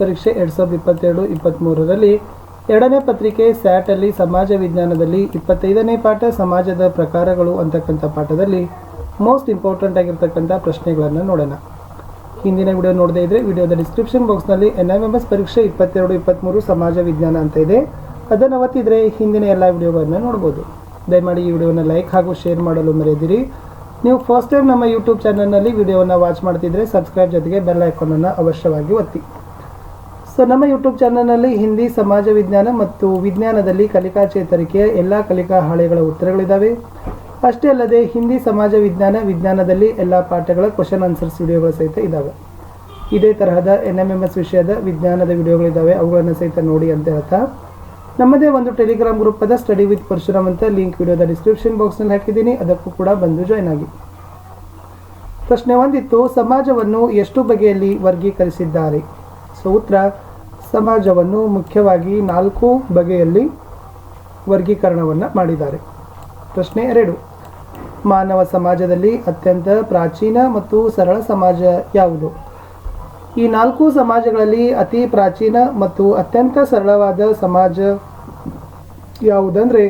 ಪರೀಕ್ಷೆ ಎರಡು ಸಾವಿರದ ಇಪ್ಪತ್ತೆರಡು ಇಪ್ಪತ್ತ್ಮೂರರಲ್ಲಿ ಎರಡನೇ ಪತ್ರಿಕೆ ಸ್ಯಾಟಲ್ಲಿ ಸಮಾಜ ವಿಜ್ಞಾನದಲ್ಲಿ ಇಪ್ಪತ್ತೈದನೇ ಪಾಠ ಸಮಾಜದ ಪ್ರಕಾರಗಳು ಅಂತಕ್ಕಂಥ ಪಾಠದಲ್ಲಿ ಮೋಸ್ಟ್ ಇಂಪಾರ್ಟೆಂಟ್ ಆಗಿರ್ತಕ್ಕಂಥ ಪ್ರಶ್ನೆಗಳನ್ನು ನೋಡೋಣ. ಹಿಂದಿನ ವಿಡಿಯೋ ನೋಡದೇ ಇದ್ರೆ ವಿಡಿಯೋದ ಡಿಸ್ಕ್ರಿಪ್ಷನ್ ಬಾಕ್ಸ್ನಲ್ಲಿ ಎನ್ ಎಂ ಎಸ್ ಪರೀಕ್ಷೆ ಇಪ್ಪತ್ತೆರಡು ಇಪ್ಪತ್ತ್ಮೂರು ಸಮಾಜ ವಿಜ್ಞಾನ ಅಂತ ಇದೆ. ಅದನ್ನು ಒತ್ತಿದ್ರೆ ಹಿಂದಿನ ಎಲ್ಲ ವಿಡಿಯೋಗಳನ್ನು ನೋಡ್ಬೋದು. ದಯಮಾಡಿ ಈ ವಿಡಿಯೋನ ಲೈಕ್ ಹಾಗೂ ಶೇರ್ ಮಾಡಲು ಮರೆಯದಿರಿ. ನೀವು ಫಸ್ಟ್ ಟೈಮ್ ನಮ್ಮ ಯೂಟ್ಯೂಬ್ ಚಾನಲ್ನಲ್ಲಿ ವಿಡಿಯೋವನ್ನು ವಾಚ್ ಮಾಡ್ತಿದ್ರೆ ಸಬ್ಸ್ಕ್ರೈಬ್ ಜೊತೆಗೆ ಬೆಲ್ ಐಕಾನನ್ನು ಅವಶ್ಯವಾಗಿ ಒತ್ತಿ. ಸೊ ನಮ್ಮ ಯೂಟ್ಯೂಬ್ ಚಾನಲ್ನಲ್ಲಿ ಹಿಂದಿ, ಸಮಾಜ, ವಿಜ್ಞಾನ ಮತ್ತು ವಿಜ್ಞಾನದಲ್ಲಿ ಕಲಿಕಾ ಚೇತರಿಕೆಯ ಎಲ್ಲ ಕಲಿಕಾ ಹಾಳೆಗಳ ಉತ್ತರಗಳಿದ್ದಾವೆ ಅಷ್ಟೇ ಅಲ್ಲದೆ ಹಿಂದಿ, ಸಮಾಜ, ವಿಜ್ಞಾನ, ವಿಜ್ಞಾನದಲ್ಲಿ ಎಲ್ಲ ಪಾಠಗಳ ಕ್ವಶನ್ ಆನ್ಸರ್ಸ್ ವಿಡಿಯೋಗಳು ಸಹಿತ ಇದ್ದಾವೆ ಇದೇ ತರಹದ ಎನ್ ಎಂ ಎಂ ಎಸ್ ವಿಷಯದ ವಿಜ್ಞಾನದ ವಿಡಿಯೋಗಳಿದ್ದಾವೆ ಅವುಗಳನ್ನು ಸಹಿತ ನೋಡಿ ಅಂತ ಹೇಳ್ತಾ. ನಮ್ಮದೇ ಒಂದು ಟೆಲಿಗ್ರಾಮ್ ಗ್ರೂಪ್ ಅದ. ಸ್ಟಡಿ ವಿತ್ ಪರಶುರಾಮ್ ಅಂತ ಲಿಂಕ್ ವಿಡಿಯೋದ ಡಿಸ್ಕ್ರಿಪ್ಷನ್ ಬಾಕ್ಸ್ನಲ್ಲಿ ಹಾಕಿದ್ದೀನಿ. ಅದಕ್ಕೂ ಕೂಡ ಬಂದು ಜಾಯ್ನ್ ಆಗಿ. ಪ್ರಶ್ನೆ ಒಂದಿತ್ತು. ಸಮಾಜವನ್ನು ಎಷ್ಟು ಬಗೆಯಲ್ಲಿ ವರ್ಗೀಕರಿಸಿದ್ದಾರೆ? ಸೊ ಉತ್ತರ ಸಮಾಜವನ್ನು ಮುಖ್ಯವಾಗಿ ನಾಲ್ಕು ಬಗೆಯಲ್ಲಿ ವರ್ಗೀಕರಣವನ್ನು ಮಾಡಿದ್ದಾರೆ. ಪ್ರಶ್ನೆ ಎರಡು. ಮಾನವ ಸಮಾಜದಲ್ಲಿ ಅತ್ಯಂತ ಪ್ರಾಚೀನ ಮತ್ತು ಸರಳ ಸಮಾಜ ಯಾವುದು? ಈ ನಾಲ್ಕು ಸಮಾಜಗಳಲ್ಲಿ ಅತಿ ಪ್ರಾಚೀನ ಮತ್ತು ಅತ್ಯಂತ ಸರಳವಾದ ಸಮಾಜ ಯಾವುದಂದರೆ,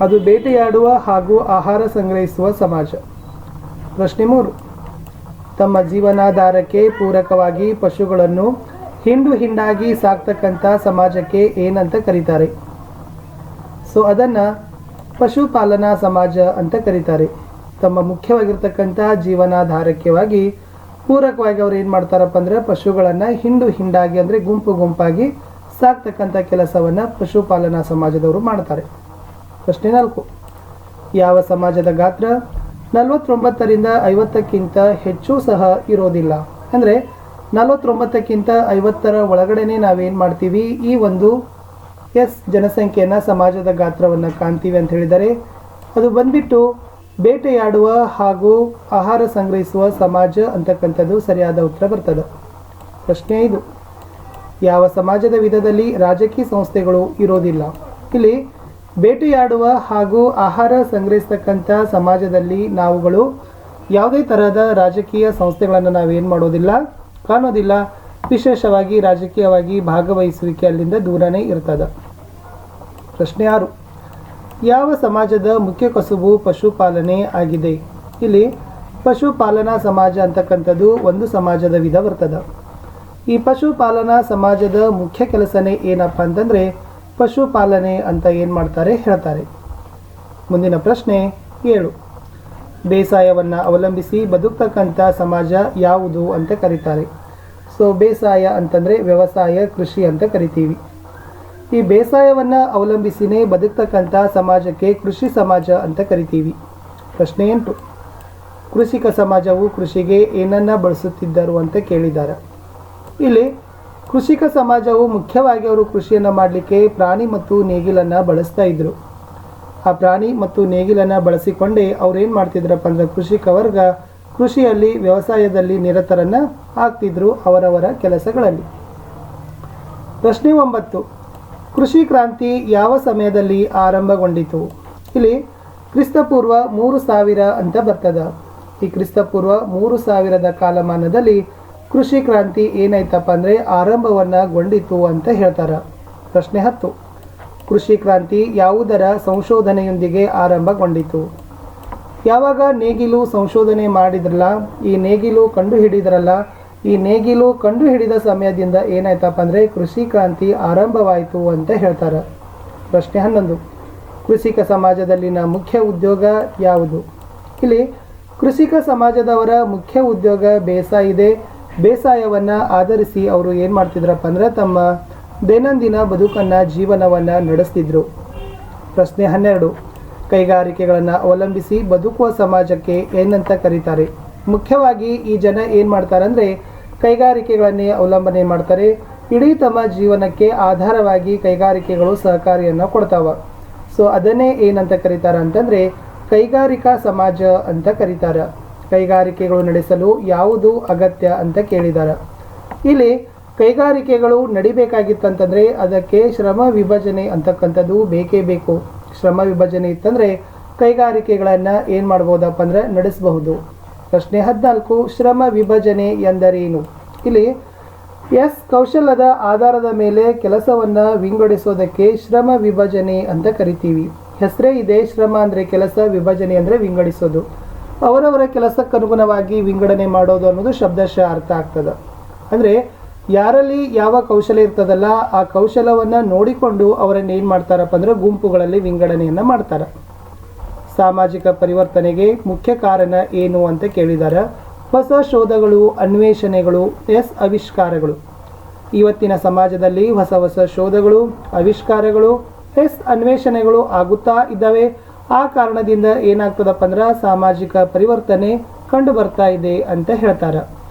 ಅದು ಬೇಟೆಯಾಡುವ ಹಾಗೂ ಆಹಾರ ಸಂಗ್ರಹಿಸುವ ಸಮಾಜ. ಪ್ರಶ್ನೆ ಮೂರು. ತಮ್ಮ ಜೀವನಾಧಾರಕ್ಕೆ ಪೂರಕವಾಗಿ ಪಶುಗಳನ್ನು ಹಿಂಡು ಹಿಂಡಾಗಿ ಸಾಕ್ತಕ್ಕಂಥ ಸಮಾಜಕ್ಕೆ ಏನಂತ ಕರೀತಾರೆ. ಸೊ ಅದನ್ನು ಪಶುಪಾಲನಾ ಸಮಾಜ ಅಂತ ಕರೀತಾರೆ. ತಮ್ಮ ಮುಖ್ಯವಾಗಿರ್ತಕ್ಕಂಥ ಜೀವನಾಧಾರಕ್ಯವಾಗಿ ಪೂರಕವಾಗಿ ಅವ್ರು ಏನು ಮಾಡ್ತಾರಪ್ಪ ಅಂದರೆ ಪಶುಗಳನ್ನು ಹಿಂಡು ಹಿಂಡಾಗಿ ಅಂದರೆ ಗುಂಪು ಗುಂಪಾಗಿ ಸಾಕ್ತಕ್ಕಂಥ ಕೆಲಸವನ್ನು ಪಶುಪಾಲನಾ ಸಮಾಜದವರು ಮಾಡ್ತಾರೆ. ಪ್ರಶ್ನೆ ನಾಲ್ಕು. ಯಾವ ಸಮಾಜದ ಗಾತ್ರ? ನಲವತ್ತೊಂಬತ್ತರಿಂದ ಐವತ್ತಕ್ಕಿಂತ ಹೆಚ್ಚು ಸಹ ಇರೋದಿಲ್ಲ. ಅಂದರೆ ನಲವತ್ತೊಂಬತ್ತಕ್ಕಿಂತ ಐವತ್ತರ ಒಳಗಡೆನೆ ನಾವೇನು ಮಾಡ್ತೀವಿ? ಈ ಒಂದು ಎಸ್ ಜನಸಂಖ್ಯೆಯನ್ನು ಸಮಾಜದ ಗಾತ್ರವನ್ನು ಕಾಣ್ತೀವಿ ಅಂತ ಹೇಳಿದರೆ, ಅದು ಬಂದ್ಬಿಟ್ಟು ಬೇಟೆಯಾಡುವ ಹಾಗೂ ಆಹಾರ ಸಂಗ್ರಹಿಸುವ ಸಮಾಜ ಅಂತಕ್ಕಂಥದ್ದು ಸರಿಯಾದ ಉತ್ತರ ಬರ್ತದೆ. ಪ್ರಶ್ನೆ ಇದು. ಯಾವ ಸಮಾಜದ ವಿಧದಲ್ಲಿ ರಾಜಕೀಯ ಸಂಸ್ಥೆಗಳು ಇರೋದಿಲ್ಲ. ಇಲ್ಲಿ ಬೇಟೆಯಾಡುವ ಹಾಗೂ ಆಹಾರ ಸಂಗ್ರಹಿಸ್ತಕ್ಕಂಥ ಸಮಾಜದಲ್ಲಿ ನಾವುಗಳು ಯಾವುದೇ ತರಹದ ರಾಜಕೀಯ ಸಂಸ್ಥೆಗಳನ್ನು ನಾವೇನು ಮಾಡೋದಿಲ್ಲ. ಕಾಣೋದಿಲ್ಲ. ವಿಶೇಷವಾಗಿ ರಾಜಕೀಯವಾಗಿ ಭಾಗವಹಿಸುವಿಕೆ ಅಲ್ಲಿಂದ ದೂರನೇ ಇರ್ತದೆ. ಪ್ರಶ್ನೆ ಆರು. ಯಾವ ಸಮಾಜದ ಮುಖ್ಯ ಕಸುಬು ಪಶುಪಾಲನೆ ಆಗಿದೆ? ಇಲ್ಲಿ ಪಶುಪಾಲನಾ ಸಮಾಜ ಅಂತಕ್ಕಂಥದ್ದು ಒಂದು ಸಮಾಜದ ವಿಧ ಬರ್ತದೆ. ಈ ಪಶುಪಾಲನಾ ಸಮಾಜದ ಮುಖ್ಯ ಕೆಲಸನೇ ಏನಪ್ಪ ಅಂತಂದರೆ ಪಶುಪಾಲನೆ ಅಂತ ಏನು ಮಾಡ್ತಾರೆ ಹೇಳ್ತಾರೆ. ಮುಂದಿನ ಪ್ರಶ್ನೆ ಏಳು. ಬೇಸಾಯವನ್ನು ಅವಲಂಬಿಸಿ ಬದುಕ್ತಕ್ಕಂಥ ಸಮಾಜ ಯಾವುದು ಅಂತ ಕರೀತಾರೆ. ಸೊ ಬೇಸಾಯ ಅಂತಂದರೆ ವ್ಯವಸಾಯ, ಕೃಷಿ ಅಂತ ಕರಿತೀವಿ. ಈ ಬೇಸಾಯವನ್ನು ಅವಲಂಬಿಸಿನೇ ಬದುಕ್ತಕ್ಕಂಥ ಸಮಾಜಕ್ಕೆ ಕೃಷಿ ಸಮಾಜ ಅಂತ ಕರಿತೀವಿ. ಪ್ರಶ್ನೆ ಎಂಟು. ಕೃಷಿಕ ಸಮಾಜವು ಕೃಷಿಗೆ ಏನನ್ನ ಬಳಸುತ್ತಿದ್ದರು ಅಂತ ಕೇಳಿದ್ದಾರೆ ಇಲ್ಲಿ ಕೃಷಿಕ ಸಮಾಜವು ಮುಖ್ಯವಾಗಿ ಅವರು ಕೃಷಿಯನ್ನು ಮಾಡಲಿಕ್ಕೆ ಪ್ರಾಣಿ ಮತ್ತು ನೇಗಿಲನ್ನು ಬಳಸ್ತಾ ಇದ್ರು. ಆ ಪ್ರಾಣಿ ಮತ್ತು ನೇಗಿಲನ್ನು ಬಳಸಿಕೊಂಡೇ ಅವ್ರು ಏನು ಮಾಡ್ತಿದ್ರಪ್ಪ ಅಂದ್ರೆ ಕೃಷಿಕ ವರ್ಗ ಕೃಷಿಯಲ್ಲಿ ವ್ಯವಸಾಯದಲ್ಲಿ ನಿರತರನ್ನು ಹಾಕ್ತಿದ್ರು ಅವರವರ ಕೆಲಸಗಳಲ್ಲಿ. ಪ್ರಶ್ನೆ ಒಂಬತ್ತು. ಕೃಷಿ ಕ್ರಾಂತಿ ಯಾವ ಸಮಯದಲ್ಲಿ ಆರಂಭಗೊಂಡಿತು? ಇಲ್ಲಿ ಕ್ರಿಸ್ತಪೂರ್ವ ಮೂರು ಸಾವಿರ ಅಂತ ಬರ್ತದ. ಈ ಕ್ರಿಸ್ತಪೂರ್ವ ಮೂರು ಸಾವಿರದ ಕಾಲಮಾನದಲ್ಲಿ ಕೃಷಿ ಕ್ರಾಂತಿ ಏನಾಯ್ತಪ್ಪ ಅಂದರೆ ಆರಂಭವನ್ನು ಗೊಂಡಿತು ಅಂತ ಹೇಳ್ತಾರೆ. ಪ್ರಶ್ನೆ ಹತ್ತು. ಕೃಷಿ ಕ್ರಾಂತಿ ಯಾವುದರ ಸಂಶೋಧನೆಯೊಂದಿಗೆ ಆರಂಭಗೊಂಡಿತು? ಯಾವಾಗ ನೇಗಿಲು ಸಂಶೋಧನೆ ಮಾಡಿದ್ರಲ್ಲ, ಈ ನೇಗಿಲು ಕಂಡು ಹಿಡಿದ್ರಲ್ಲ ಈ ನೇಗಿಲು ಕಂಡು ಹಿಡಿದ ಸಮಯದಿಂದ ಏನಾಯ್ತಪ್ಪ ಅಂದರೆ ಕೃಷಿ ಕ್ರಾಂತಿ ಆರಂಭವಾಯಿತು ಅಂತ ಹೇಳ್ತಾರೆ. ಪ್ರಶ್ನೆ ಹನ್ನೊಂದು. ಕೃಷಿಕ ಸಮಾಜದಲ್ಲಿನ ಮುಖ್ಯ ಉದ್ಯೋಗ ಯಾವುದು? ಇಲ್ಲಿ ಕೃಷಿಕ ಸಮಾಜದವರ ಮುಖ್ಯ ಉದ್ಯೋಗ ಬೇಸಾಯ ಇದೆ. ಬೇಸಾಯವನ್ನು ಆಧರಿಸಿ ಅವರು ಏನು ಮಾಡ್ತಿದ್ರಪ್ಪ ಅಂದ್ರೆ ತಮ್ಮ ದೈನಂದಿನ ಬದುಕನ್ನು ಜೀವನವನ್ನು ನಡೆಸ್ತಿದ್ರು. ಪ್ರಶ್ನೆ ಹನ್ನೆರಡು, ಕೈಗಾರಿಕೆಗಳನ್ನು ಅವಲಂಬಿಸಿ ಬದುಕುವ ಸಮಾಜಕ್ಕೆ ಏನಂತ ಕರೀತಾರೆ? ಮುಖ್ಯವಾಗಿ ಈ ಜನ ಏನು ಮಾಡ್ತಾರೆ ಅಂದರೆ ಕೈಗಾರಿಕೆಗಳನ್ನೇ ಅವಲಂಬನೆ ಮಾಡ್ತಾರೆ. ಇಡೀ ತಮ್ಮ ಜೀವನಕ್ಕೆ ಆಧಾರವಾಗಿ ಕೈಗಾರಿಕೆಗಳು ಸಹಕಾರಿಯನ್ನು ಕೊಡ್ತಾವೆ. ಸೊ, ಅದನ್ನೇ ಏನಂತ ಕರೀತಾರೆ ಅಂತಂದರೆ, ಕೈಗಾರಿಕಾ ಸಮಾಜ ಅಂತ ಕರೀತಾರೆ. ಕೈಗಾರಿಕೆಗಳು ನಡೆಸಲು ಯಾವುದು ಅಗತ್ಯ ಅಂತ ಕೇಳಿದ್ದಾರೆ ಇಲ್ಲಿ ಕೈಗಾರಿಕೆಗಳು ನಡಿಬೇಕಾಗಿತ್ತಂತಂದರೆ ಅದಕ್ಕೆ ಶ್ರಮ ವಿಭಜನೆ ಅಂತಕ್ಕಂಥದ್ದು ಬೇಕೇ ಬೇಕು. ಶ್ರಮ ವಿಭಜನೆ ಇತ್ತಂದರೆ ಕೈಗಾರಿಕೆಗಳನ್ನು ಏನು ಮಾಡ್ಬೋದಪ್ಪ ಅಂದರೆ ನಡೆಸಬಹುದು. ಪ್ರಶ್ನೆ ಹದಿನಾಲ್ಕು, ಶ್ರಮ ವಿಭಜನೆ ಎಂದರೇನು? ಇಲ್ಲಿ ಎಸ್ ಕೌಶಲ್ಯದ ಆಧಾರದ ಮೇಲೆ ಕೆಲಸವನ್ನು ವಿಂಗಡಿಸೋದಕ್ಕೆ ಶ್ರಮ ವಿಭಜನೆ ಅಂತ ಕರಿತೀವಿ. ಹೆಸರೇ ಇದೆ ಶ್ರಮ ಅಂದರೆ ಕೆಲಸ, ವಿಭಜನೆ ಅಂದರೆ ವಿಂಗಡಿಸೋದು. ಅವರವರ ಕೆಲಸಕ್ಕನುಗುಣವಾಗಿ ವಿಂಗಡಣೆ ಮಾಡೋದು ಅನ್ನೋದು ಶಬ್ದಶಃ ಅರ್ಥ ಆಗ್ತದೆ. ಅಂದರೆ ಯಾರಲ್ಲಿ ಯಾವ ಕೌಶಲ್ಯ ಇರ್ತದಲ್ಲ ಆ ಕೌಶಲವನ್ನು ನೋಡಿಕೊಂಡು ಅವರನ್ನು ಏನು ಮಾಡ್ತಾರಪ್ಪ ಅಂದ್ರೆ ಗುಂಪುಗಳಲ್ಲಿ ವಿಂಗಡಣೆಯನ್ನು ಮಾಡ್ತಾರೆ. ಸಾಮಾಜಿಕ ಪರಿವರ್ತನೆಗೆ ಮುಖ್ಯ ಕಾರಣ ಏನು ಅಂತ ಕೇಳಿದ್ದಾರೆ ಹೊಸ ಶೋಧಗಳು, ಅನ್ವೇಷಣೆಗಳು, ಎಸ್ ಆವಿಷ್ಕಾರಗಳು. ಇವತ್ತಿನ ಸಮಾಜದಲ್ಲಿ ಹೊಸ ಹೊಸ ಶೋಧಗಳು, ಆವಿಷ್ಕಾರಗಳು, ಎಸ್ ಅನ್ವೇಷಣೆಗಳು ಆಗುತ್ತಾ ಇದ್ದಾವೆ. ಆ ಕಾರಣದಿಂದ ಏನಾಗ್ತದಪ್ಪ ಅಂದ್ರೆ ಸಾಮಾಜಿಕ ಪರಿವರ್ತನೆ ಕಂಡು ಬರ್ತಾ ಇದೆ ಅಂತ ಹೇಳ್ತಾರೆ.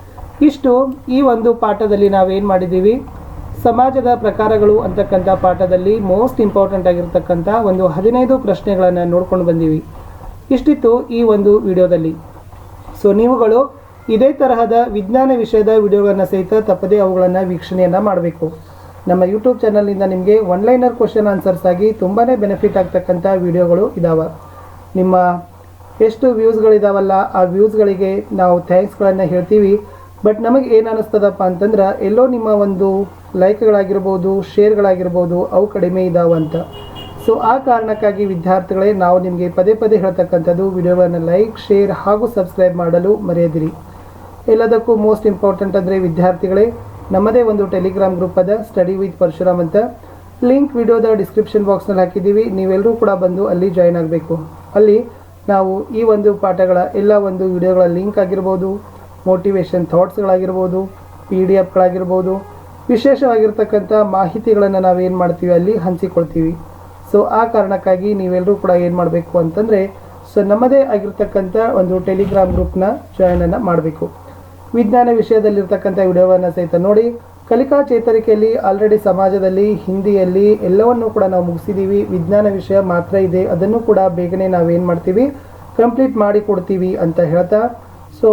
ಇಷ್ಟು ಈ ಒಂದು ಪಾಠದಲ್ಲಿ ನಾವೇನು ಮಾಡಿದ್ದೀವಿ? ಸಮಾಜದ ಪ್ರಕಾರಗಳು ಅಂತಕ್ಕಂಥ ಪಾಠದಲ್ಲಿ ಮೋಸ್ಟ್ ಇಂಪಾರ್ಟೆಂಟ್ ಆಗಿರ್ತಕ್ಕಂಥ ಒಂದು ಹದಿನೈದು ಪ್ರಶ್ನೆಗಳನ್ನು ನೋಡ್ಕೊಂಡು ಬಂದೀವಿ. ಇಷ್ಟಿತ್ತು ಈ ಒಂದು ವಿಡಿಯೋದಲ್ಲಿ. ಸೊ ನೀವುಗಳು ಇದೇ ತರಹದ ವಿಜ್ಞಾನ ವಿಷಯದ ವಿಡಿಯೋಗಳನ್ನು ಸಹಿತ ತಪ್ಪದೇ ಅವುಗಳನ್ನು ವೀಕ್ಷಣೆಯನ್ನು ಮಾಡಬೇಕು. ನಮ್ಮ ಯೂಟ್ಯೂಬ್ ಚಾನಲ್ನಿಂದ ನಿಮಗೆ ಒನ್ಲೈನರ್ ಕ್ವಶನ್ ಆನ್ಸರ್ಸ್ ಆಗಿ ತುಂಬಾ ಬೆನಿಫಿಟ್ ಆಗ್ತಕ್ಕಂಥ ವಿಡಿಯೋಗಳು ಇದ್ದಾವೆ ನಿಮ್ಮ ಎಷ್ಟು ವ್ಯೂಸ್ಗಳಿದಾವಲ್ಲ ಆ ವ್ಯೂಸ್ಗಳಿಗೆ ನಾವು ಥ್ಯಾಂಕ್ಸ್ಗಳನ್ನು ಹೇಳ್ತೀವಿ. ಬಟ್ ನಮಗೆ ಏನು ಅನ್ನಿಸ್ತದಪ್ಪ ಅಂತಂದ್ರೆ, ಎಲ್ಲೋ ನಿಮ್ಮ ಒಂದು ಲೈಕ್ಗಳಾಗಿರ್ಬೋದು, ಶೇರ್ಗಳಾಗಿರ್ಬೋದು, ಅವು ಕಡಿಮೆ ಇದಾವೆ ಅಂತ. ಸೊ ಆ ಕಾರಣಕ್ಕಾಗಿ ವಿದ್ಯಾರ್ಥಿಗಳೇ ನಾವು ನಿಮಗೆ ಪದೇ ಪದೇ ಹೇಳ್ತಕ್ಕಂಥದ್ದು, ವಿಡಿಯೋಗಳನ್ನು ಲೈಕ್, ಶೇರ್ ಹಾಗೂ ಸಬ್ಸ್ಕ್ರೈಬ್ ಮಾಡಲು ಮರೆಯದಿರಿ. ಎಲ್ಲದಕ್ಕೂ ಮೋಸ್ಟ್ ಇಂಪಾರ್ಟೆಂಟ್ ಅಂದರೆ ವಿದ್ಯಾರ್ಥಿಗಳೇ, ನಮ್ಮದೇ ಒಂದು ಟೆಲಿಗ್ರಾಮ್ ಗ್ರೂಪ್ ಅದ ಸ್ಟಡಿ ವಿತ್ ಪರಶುರಾಮ್ ಅಂತ. ಲಿಂಕ್ ವಿಡಿಯೋದ ಡಿಸ್ಕ್ರಿಪ್ಷನ್ ಬಾಕ್ಸ್ನಲ್ಲಿ ಹಾಕಿದ್ದೀವಿ. ನೀವೆಲ್ಲರೂ ಕೂಡ ಬಂದು ಅಲ್ಲಿ ಜಾಯ್ನ್ ಆಗಬೇಕು. ಅಲ್ಲಿ ನಾವು ಈ ಒಂದು ಪಾಠಗಳ, ಎಲ್ಲ ಒಂದು ವಿಡಿಯೋಗಳ ಲಿಂಕ್ ಆಗಿರ್ಬೋದು ಮೋಟಿವೇಶನ್ ಥಾಟ್ಸ್ಗಳಾಗಿರ್ಬೋದು ಪಿ ಡಿ ಎಫ್ಗಳಾಗಿರ್ಬೋದು ವಿಶೇಷವಾಗಿರ್ತಕ್ಕಂಥ ಮಾಹಿತಿಗಳನ್ನು ನಾವೇನು ಮಾಡ್ತೀವಿ ಅಲ್ಲಿ ಹಂಚಿಕೊಳ್ತೀವಿ. ಸೊ ಆ ಕಾರಣಕ್ಕಾಗಿ ನೀವೆಲ್ಲರೂ ಕೂಡ ಏನು ಮಾಡಬೇಕು ಅಂತಂದರೆ ಸೊ ನಮ್ಮದೇ ಆಗಿರ್ತಕ್ಕಂಥ ಒಂದು ಟೆಲಿಗ್ರಾಮ್ ಗ್ರೂಪ್ನ ಜಾಯ್ನನ್ನು ಮಾಡಬೇಕು. ವಿಜ್ಞಾನ ವಿಷಯದಲ್ಲಿರ್ತಕ್ಕಂಥ ವಿಡಿಯೋವನ್ನು ಸಹಿತ ನೋಡಿ, ಕಲಿಕಾ ಚೇತರಿಕೆಯಲ್ಲಿ ಆಲ್ರೆಡಿ ಸಮಾಜದಲ್ಲಿ, ಹಿಂದಿಯಲ್ಲಿ ಎಲ್ಲವನ್ನೂ ಕೂಡ ನಾವು ಮುಗಿಸಿದ್ದೀವಿ ವಿಜ್ಞಾನ ವಿಷಯ ಮಾತ್ರ ಇದೆ, ಅದನ್ನು ಕೂಡ ಬೇಗನೆ ನಾವೇನು ಮಾಡ್ತೀವಿ ಕಂಪ್ಲೀಟ್ ಮಾಡಿ ಕೊಡ್ತೀವಿ ಅಂತ ಹೇಳ್ತಾ ಸೊ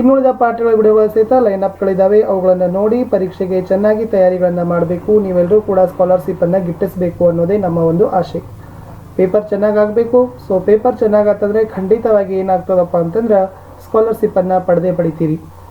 ಇನ್ನುಳಿದ ಪಾಠಗಳ ವಿಡಿಯೋಗಳ ಸಹಿತ ಲೈನ್ ಅಪ್ಗಳಿದ್ದಾವೆ ಅವುಗಳನ್ನು ನೋಡಿ ಪರೀಕ್ಷೆಗೆ ಚೆನ್ನಾಗಿ ತಯಾರಿಗಳನ್ನು ಮಾಡಬೇಕು. ನೀವೆಲ್ಲರೂ ಕೂಡ ಸ್ಕಾಲರ್ಶಿಪ್ಪನ್ನು ಗಿಟ್ಟಿಸಬೇಕು ಅನ್ನೋದೇ ನಮ್ಮ ಒಂದು ಆಶೆ. ಪೇಪರ್ ಚೆನ್ನಾಗಾಗಬೇಕು ಸೊ ಪೇಪರ್ ಚೆನ್ನಾಗಾತಂದರೆ ಖಂಡಿತವಾಗಿ ಏನಾಗ್ತದಪ್ಪ ಅಂತಂದ್ರೆ ಸ್ಕಾಲರ್ಶಿಪ್ಪನ್ನು ಪಡೆದೇ ಪಡಿತೀರಿ.